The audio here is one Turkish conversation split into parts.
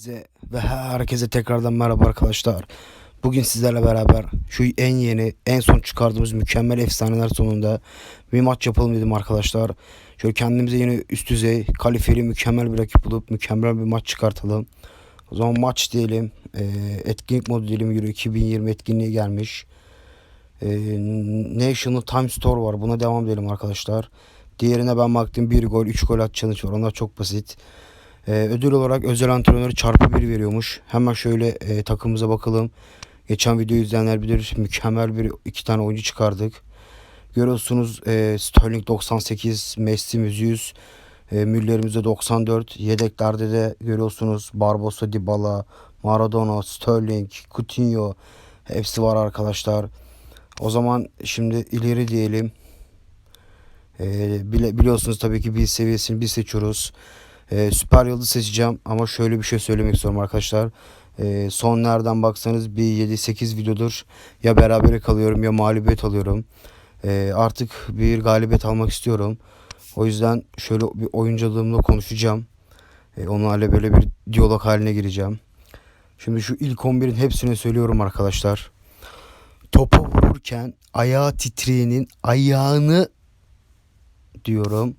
Hepinize ve herkese tekrardan merhaba arkadaşlar. Bugün sizlerle beraber şu en yeni, en son çıkardığımız mükemmel efsaneler sonunda bir maç yapalım dedim arkadaşlar. Şöyle kendimize yine üst düzey, kalifeli mükemmel bir rakip bulup mükemmel bir maç çıkartalım. O zaman maç diyelim, e, etkinlik modu diyelim Euro 2020 etkinliği gelmiş. E, National Time Store var, buna devam edelim arkadaşlar. Diğerine ben baktım 1 gol, 3 gol at challenge var, onlar çok basit. Ee, ödül olarak özel antrenörü çarpı bir veriyormuş. Hemen şöyle e, takımımıza bakalım. Geçen videoyu izleyenler bilir. Mükemmel bir iki tane oyuncu çıkardık. Görüyorsunuz e, Sterling 98, Messi 100, e, Müller'imizde 94. Yedeklerde de görüyorsunuz Barbosa, Dybala, Maradona, Sterling, Coutinho hepsi var arkadaşlar. O zaman şimdi ileri diyelim. E, bile, biliyorsunuz tabii ki bir seviyesini biz seçiyoruz. Ee, süper yıldız seçeceğim ama şöyle bir şey söylemek istiyorum arkadaşlar. Ee, son nereden baksanız bir 7-8 videodur ya berabere kalıyorum ya mağlubiyet alıyorum. Ee, artık bir galibiyet almak istiyorum. O yüzden şöyle bir oyunculuğumla konuşacağım. Ee, onlarla böyle bir diyalog haline gireceğim. Şimdi şu ilk 11'in hepsini söylüyorum arkadaşlar. Topa vururken ayağı titreyenin ayağını diyorum.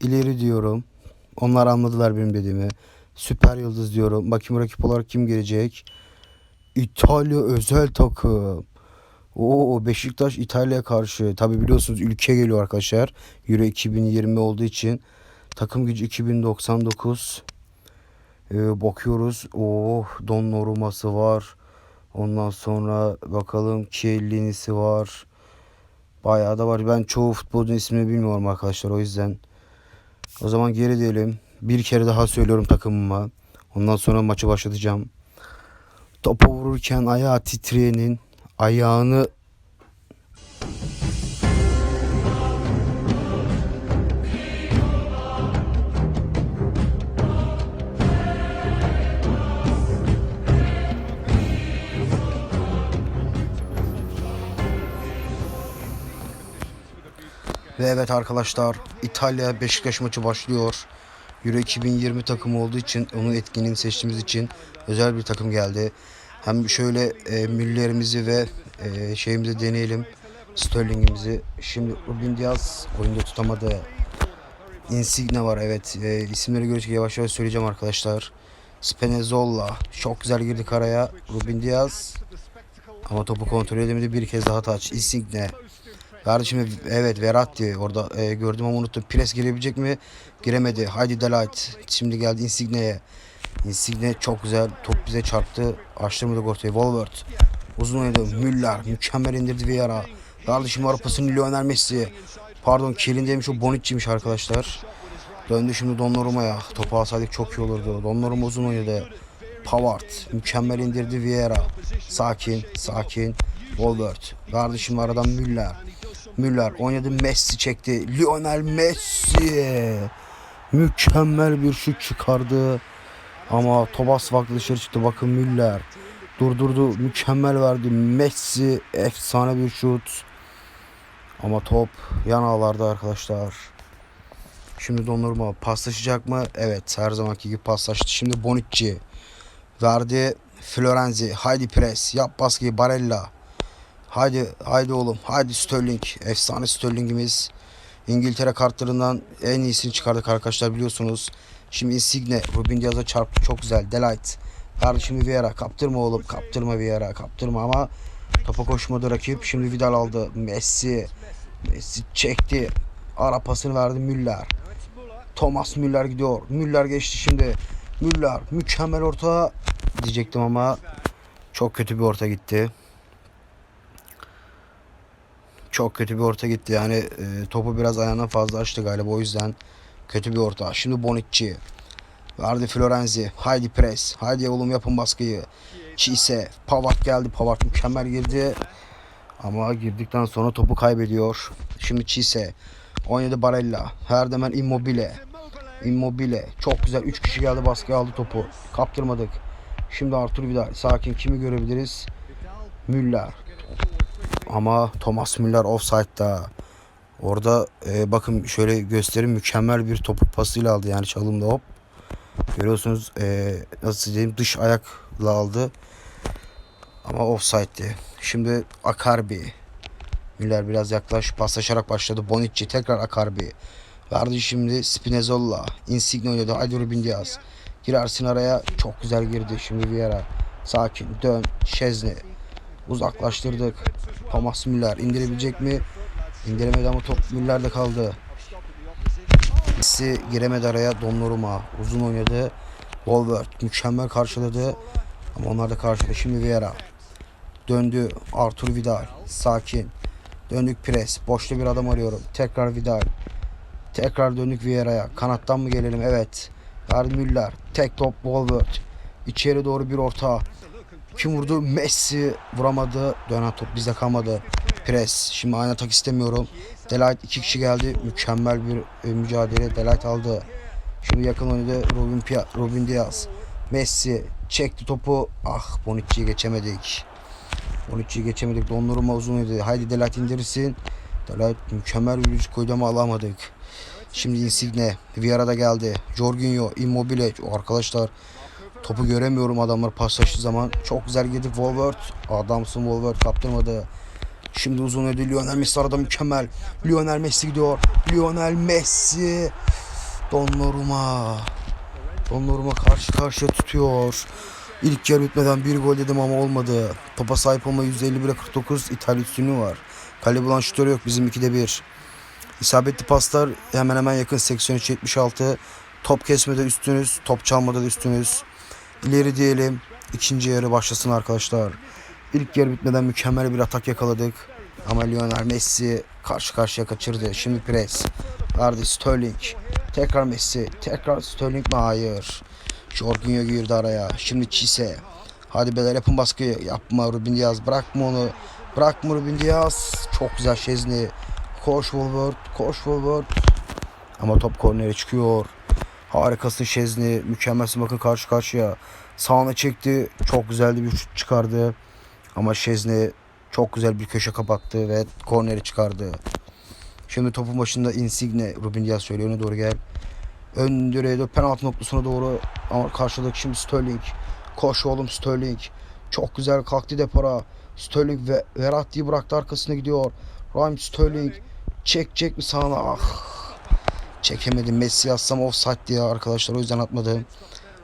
İleri diyorum. Onlar anladılar benim dediğimi. Süper yıldız diyorum. Bakayım rakip olarak kim gelecek? İtalya özel takım. Oo Beşiktaş İtalya'ya karşı. Tabi biliyorsunuz ülke geliyor arkadaşlar. Euro 2020 olduğu için. Takım gücü 2099. Ee, bakıyoruz. Oh Donnarumması var. Ondan sonra bakalım Chiellini'si var. Bayağı da var. Ben çoğu futbolcunun ismini bilmiyorum arkadaşlar. O yüzden o zaman geri diyelim. Bir kere daha söylüyorum takımıma. Ondan sonra maçı başlatacağım. Topa vururken ayağı titreyenin ayağını Ve evet arkadaşlar İtalya Beşiktaş maçı başlıyor. Euro 2020 takımı olduğu için onun etkinliğini seçtiğimiz için özel bir takım geldi. Hem şöyle e, Müller'imizi ve e, şeyimizi deneyelim. Sterling'imizi. Şimdi Ruben Diaz oyunda tutamadı. Insigne var evet. E, isimleri görünce yavaş yavaş söyleyeceğim arkadaşlar. Spinazzola. Çok güzel girdik araya. Ruben Diaz. Ama topu kontrol edemedi. Bir kez daha taç. Insigne. Kardeşim evet Verratti orada e, gördüm ama unuttum. Pires girebilecek mi? Giremedi. Haydi Delight. Şimdi geldi Insigne'ye. Insigne çok güzel. Top bize çarptı. Açtırmadık ortaya. Wolvert. Uzun oynadı. Müller. Mükemmel indirdi Vieira. Kardeşim var pasını Lionel Messi. Pardon Kiel'in demiş o Bonucci'ymiş arkadaşlar. Döndü şimdi Donnarumma'ya. Topu alsaydık çok iyi olurdu. Donnarumma uzun oynadı. Pavard. Mükemmel indirdi Vieira. Sakin. Sakin. Wolvert. Kardeşim aradan Müller. Müller oynadı Messi çekti. Lionel Messi. Mükemmel bir şut çıkardı. Ama Tobas vakti dışarı çıktı. Bakın Müller. Durdurdu. Mükemmel verdi. Messi efsane bir şut. Ama top yan ağlarda arkadaşlar. Şimdi Donnarumma paslaşacak mı? Evet her zamanki gibi paslaştı. Şimdi Bonucci verdi. Florenzi haydi pres yap baskıyı Barella Haydi haydi oğlum. Haydi Sterling. Efsane Sterling'imiz. İngiltere kartlarından en iyisini çıkardık arkadaşlar biliyorsunuz. Şimdi Insigne Ruben Diaz'a çarptı. Çok güzel. Delight. Kardeşim Vieira. Kaptırma oğlum. Kaptırma Vieira. Kaptırma ama topa koşmadı rakip. Şimdi Vidal aldı. Messi. Messi çekti. Ara pasını verdi Müller. Thomas Müller gidiyor. Müller geçti şimdi. Müller mükemmel orta diyecektim ama çok kötü bir orta gitti çok kötü bir orta gitti. Yani e, topu biraz ayağına fazla açtı galiba o yüzden kötü bir orta. Şimdi Bonucci. Verdi Florenzi. Haydi pres. Haydi oğlum yapın baskıyı. Çise. Pavard geldi. Pavard mükemmel girdi. Ama girdikten sonra topu kaybediyor. Şimdi Çise. Oynadı Barella. Herdemen Immobile. Immobile. Çok güzel. 3 kişi geldi baskı aldı topu. Kaptırmadık. Şimdi Artur Vidal. Sakin. Kimi görebiliriz? Müller. Ama Thomas Müller offside'da. Orada e, bakın şöyle göstereyim mükemmel bir topuk pasıyla aldı yani çalımda hop. Görüyorsunuz eee nasıl diyeyim dış ayakla aldı. Ama offside'di. Şimdi Akarbi. Müller biraz yaklaş paslaşarak başladı. Bonucci tekrar Akarbi. Verdi şimdi Spinazzola. Insigne oynadı. Haydi Ruben Diaz. Girersin araya. Çok güzel girdi. Şimdi Vieira. Sakin. Dön. Şezne. Uzaklaştırdık. Thomas Müller indirebilecek mi? İndiremedi ama top Müller'de kaldı. Messi giremedi araya. Donnarumma uzun oynadı. Wolvert mükemmel karşıladı. Ama onlar da karşıladı. Şimdi Vieira. Döndü. Artur Vidal. Sakin. Döndük pres. Boşta bir adam arıyorum. Tekrar Vidal. Tekrar döndük Vieira'ya. Kanattan mı gelelim? Evet. Verdi Müller. Tek top Wolvert. İçeri doğru bir orta. Kim vurdu? Messi vuramadı. Dönen top bizde kalmadı. Pres. Şimdi aynı atak istemiyorum. Delight iki kişi geldi. Mükemmel bir e, mücadele. Delight aldı. Şimdi yakın oynadı Robin, Pia, Robin Diaz. Messi çekti topu. Ah Bonucci'yi geçemedik. Bonucci'yi geçemedik. Donnarumma uzun oynadı. Haydi Delight indirirsin. Delight mükemmel bir yüz koydu ama alamadık. Şimdi Insigne. Vieira da geldi. Jorginho, Immobile. Arkadaşlar topu göremiyorum adamlar paslaştığı zaman. Çok güzel girdi Wolvert. Adamsın Wolvert kaptırmadı. Şimdi uzun ödü Lionel Messi arada mükemmel. Lionel Messi gidiyor. Lionel Messi. Donnarumma. Donnarumma karşı karşıya tutuyor. İlk yarı bitmeden bir gol dedim ama olmadı. Topa sahip olma %51'e 49 İtalya üstünlüğü var. Kale bulan şutörü yok bizim 2'de 1. İsabetli paslar hemen hemen yakın 83-76. Top kesmede üstünüz, top çalmada da üstünüz. İleri diyelim. İkinci yarı başlasın arkadaşlar. İlk yarı bitmeden mükemmel bir atak yakaladık. Ama Lionel Messi karşı karşıya kaçırdı. Şimdi pres. Verdi Sterling. Tekrar Messi. Tekrar Sterling mi? Hayır. Jorginho girdi araya. Şimdi Çise. Hadi beyler yapın baskıyı. Yapma Ruben Diaz. Bırakma onu. Bırakma Ruben Diaz. Çok güzel Şezni. Koş Wolvert. Koş Wolvert. Ama top kornere çıkıyor. Harikasın Şezni. Mükemmelsin bakın karşı karşıya. Sağına çekti. Çok güzeldi bir şut çıkardı. Ama Şezni çok güzel bir köşe kapattı ve korneri çıkardı. Şimdi topun başında Insigne. Ruben Diaz söylüyor. Öne doğru gel. Ön direğe doğru penaltı noktasına doğru ama karşıladık şimdi Sterling. Koş oğlum Sterling. Çok güzel kalktı depara. Sterling ve Verratti'yi bıraktı arkasına gidiyor. Raheem Sterling çek mi sağına ah. Çekemedim. Messi yazsam offside diye arkadaşlar o yüzden atmadım.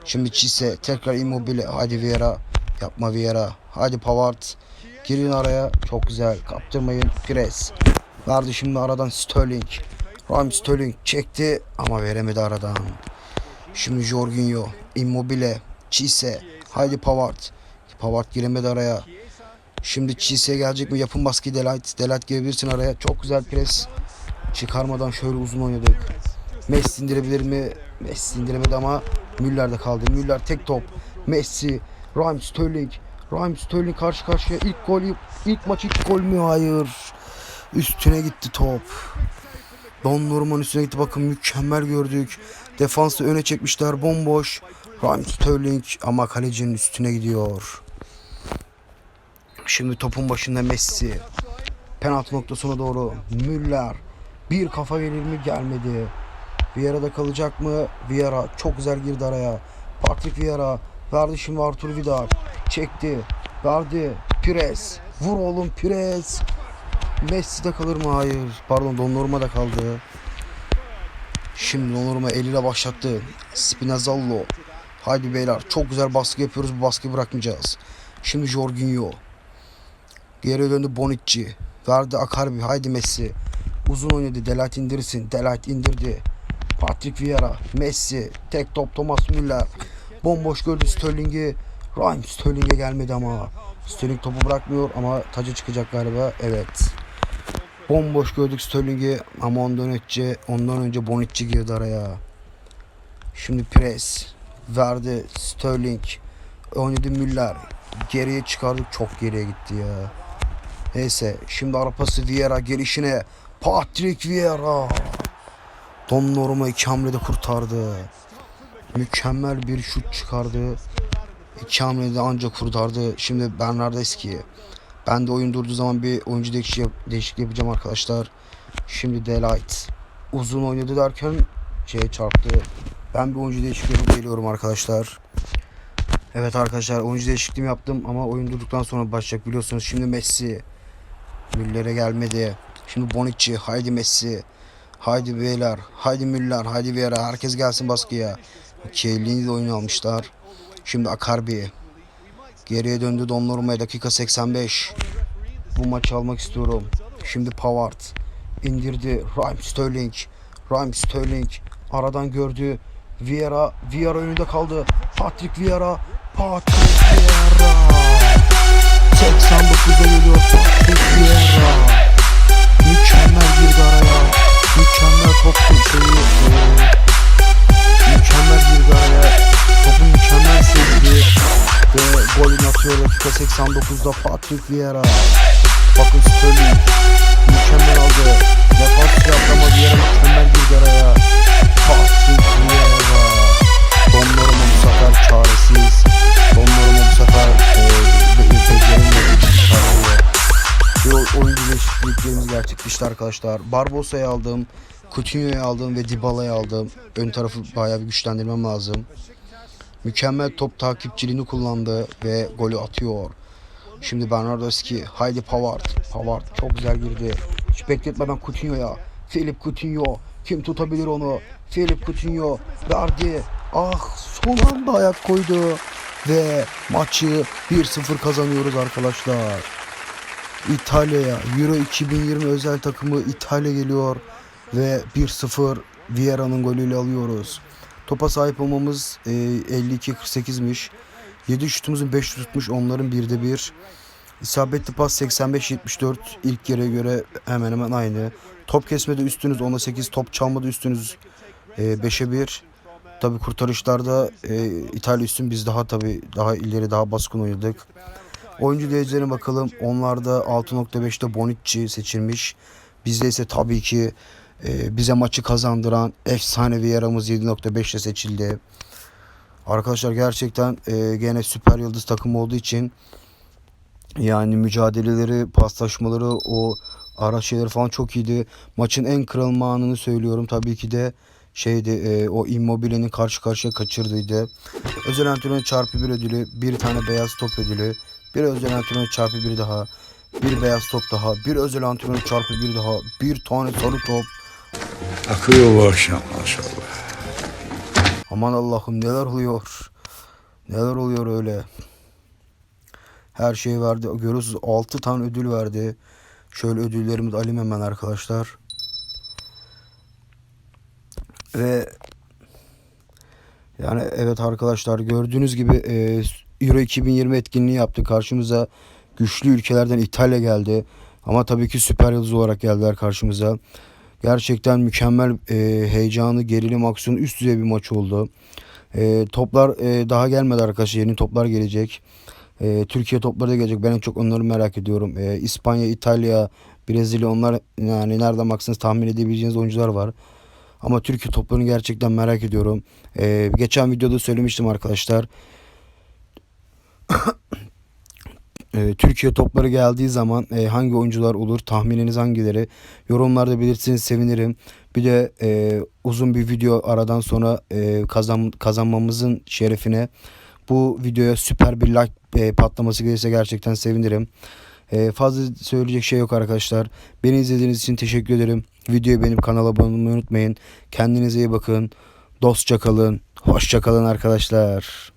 Şimdi Çise tekrar Immobile. Hadi Vieira. Yapma Vieira. Hadi Pavard. Girin araya. Çok güzel. Kaptırmayın. Pires. Verdi şimdi aradan Sterling. Raheem Sterling çekti ama veremedi aradan. Şimdi Jorginho, Immobile, Çise, haydi Pavard. Pavard giremedi araya. Şimdi Çise gelecek mi? Yapın baskıyı Delight. Delight girebilirsin araya. Çok güzel pres. Çıkarmadan şöyle uzun oynadık. Messi indirebilir mi? Messi indiremedi ama Müller de kaldı. Müller tek top. Messi, Raheem Sterling. Raheem Sterling karşı karşıya ilk golü ilk maç ilk gol mü? Hayır. Üstüne gitti top. Donnarumma'nın üstüne gitti bakın mükemmel gördük. Defansı öne çekmişler bomboş. Raheem Sterling ama kalecinin üstüne gidiyor. Şimdi topun başında Messi. Penaltı noktasına doğru Müller. Bir kafa gelir mi? Gelmedi. Vieira'da kalacak mı? Vieira çok güzel girdi araya. Patrick Vieira verdi şimdi Artur Vidal. Çekti. Verdi. Pires. Vur oğlum Pires. Messi'de kalır mı? Hayır. Pardon Donnarumma kaldı. Şimdi Donnarumma eliyle başlattı. Spinazzola. Haydi beyler çok güzel baskı yapıyoruz. Bu baskıyı bırakmayacağız. Şimdi Jorginho. Geri döndü Bonucci. Verdi Akarbi. Haydi Messi. Uzun oynadı. Delight indirsin. Delight indirdi. Patrick Vieira. Messi. Tek top Thomas Müller. Bomboş gördü Sterling'i. Raheem Sterling'e gelmedi ama. Sterling topu bırakmıyor ama taca çıkacak galiba. Evet. Bomboş gördük Sterling'i ama ondan önce ondan önce Bonucci girdi araya. Şimdi pres verdi Sterling. Oynadı Müller. Geriye çıkardık çok geriye gitti ya. Neyse şimdi arapası Vieira gelişine. Patrick Vieira. Donnarumma iki hamlede kurtardı. Mükemmel bir şut çıkardı. İki hamlede ancak kurtardı. Şimdi Bernardeski. Ben de oyun durduğu zaman bir oyuncu değişikliği yapacağım arkadaşlar. Şimdi Delight. Uzun oynadı derken şeye çarptı. Ben bir oyuncu değişikliği yapıp geliyorum arkadaşlar. Evet arkadaşlar oyuncu değişikliğimi yaptım ama oyun durduktan sonra başlayacak biliyorsunuz. Şimdi Messi. Müller'e gelmedi. Şimdi Bonucci. Haydi Messi. Haydi beyler. Haydi Müller. Haydi Vieira. Herkes gelsin baskıya. Chiellini de oyun almışlar. Şimdi Akarbi. Geriye döndü Donnarumma dakika 85. Bu maçı almak istiyorum. Şimdi Pavard indirdi. Raheem Sterling. Raheem Sterling aradan gördü. Vieira, Vieira önünde kaldı. Patrick Vieira, Patrick Vieira. 89'a geliyor Patrick Vieira. Golünü atıyor dakika 89'da Patrick Vieira. Bakın Sterling mükemmel aldı. Defans yaptı ama Vieira mükemmel girdi araya. Patrick Vieira. Donnarumma bu sefer çaresiz. Donnarumma bu sefer be- beceremedi. Ve oyuncu değişikliklerimiz gerçekleşti arkadaşlar. Barbosa'yı aldım. Coutinho'yu aldım ve Dybala'yı aldım. Ön tarafı bayağı bir güçlendirmem lazım. Mükemmel top takipçiliğini kullandı ve golü atıyor. Şimdi Bernardowski, haydi Pavard. Pavard çok güzel girdi. Hiç bekletmeden Coutinho'ya. Philip Coutinho. Kim tutabilir onu? Philip Coutinho verdi. Ah son anda ayak koydu. Ve maçı 1-0 kazanıyoruz arkadaşlar. İtalya'ya Euro 2020 özel takımı İtalya geliyor ve 1-0 Vieira'nın golüyle alıyoruz. Topa sahip olmamız e, 52-48'miş. 7 şutumuzun 5 tutmuş onların 1'de 1. İsabetli pas 85-74 ilk yere göre hemen hemen aynı. Top kesmede üstünüz 10'a 8, top çalmada üstünüz e, 5'e 1. Tabi kurtarışlarda e, İtalya üstün biz daha tabi daha ileri daha baskın oynadık. Oyuncu derecelerine bakalım. Onlarda 6.5'te Bonucci seçilmiş. Bizde ise tabii ki e, bize maçı kazandıran efsanevi yaramız 7.5'te seçildi. Arkadaşlar gerçekten e, gene süper yıldız takım olduğu için yani mücadeleleri, paslaşmaları, o ara şeyleri falan çok iyiydi. Maçın en kırılma anını söylüyorum. Tabii ki de şeydi e, o Immobile'nin karşı karşıya kaçırdıydı. Özel antrenör çarpı bir ödülü, bir tane beyaz top ödülü, bir özel antrenör çarpı bir daha, bir beyaz top daha, bir özel antrenör çarpı bir daha, bir tane sarı top. Akıyor bu akşam maşallah. Aman Allah'ım neler oluyor. Neler oluyor öyle. Her şeyi verdi. Görüyorsunuz 6 tane ödül verdi. Şöyle ödüllerimi de alayım hemen arkadaşlar. Ve yani evet arkadaşlar gördüğünüz gibi e, Euro 2020 etkinliği yaptı. Karşımıza güçlü ülkelerden İtalya geldi. Ama tabii ki süper yıldız olarak geldiler karşımıza. Gerçekten mükemmel e, heyecanı, gerilim, aksiyonu üst düzey bir maç oldu. E, toplar e, daha gelmedi arkadaşlar. Yeni toplar gelecek. E, Türkiye topları da gelecek. Ben en çok onları merak ediyorum. E, İspanya, İtalya, Brezilya onlar yani nereden baksanız tahmin edebileceğiniz oyuncular var. Ama Türkiye toplarını gerçekten merak ediyorum. E, geçen videoda söylemiştim arkadaşlar. E, Türkiye topları geldiği zaman e, hangi oyuncular olur, tahmininiz hangileri? Yorumlarda belirtseniz sevinirim. Bir de e, uzun bir video aradan sonra e, kazan, kazanmamızın şerefine bu videoya süper bir like e, patlaması gelirse gerçekten sevinirim. E, fazla söyleyecek şey yok arkadaşlar. Beni izlediğiniz için teşekkür ederim. Videoyu beğenip kanala abone olmayı unutmayın. Kendinize iyi bakın. Dostça kalın. Hoşça kalın arkadaşlar.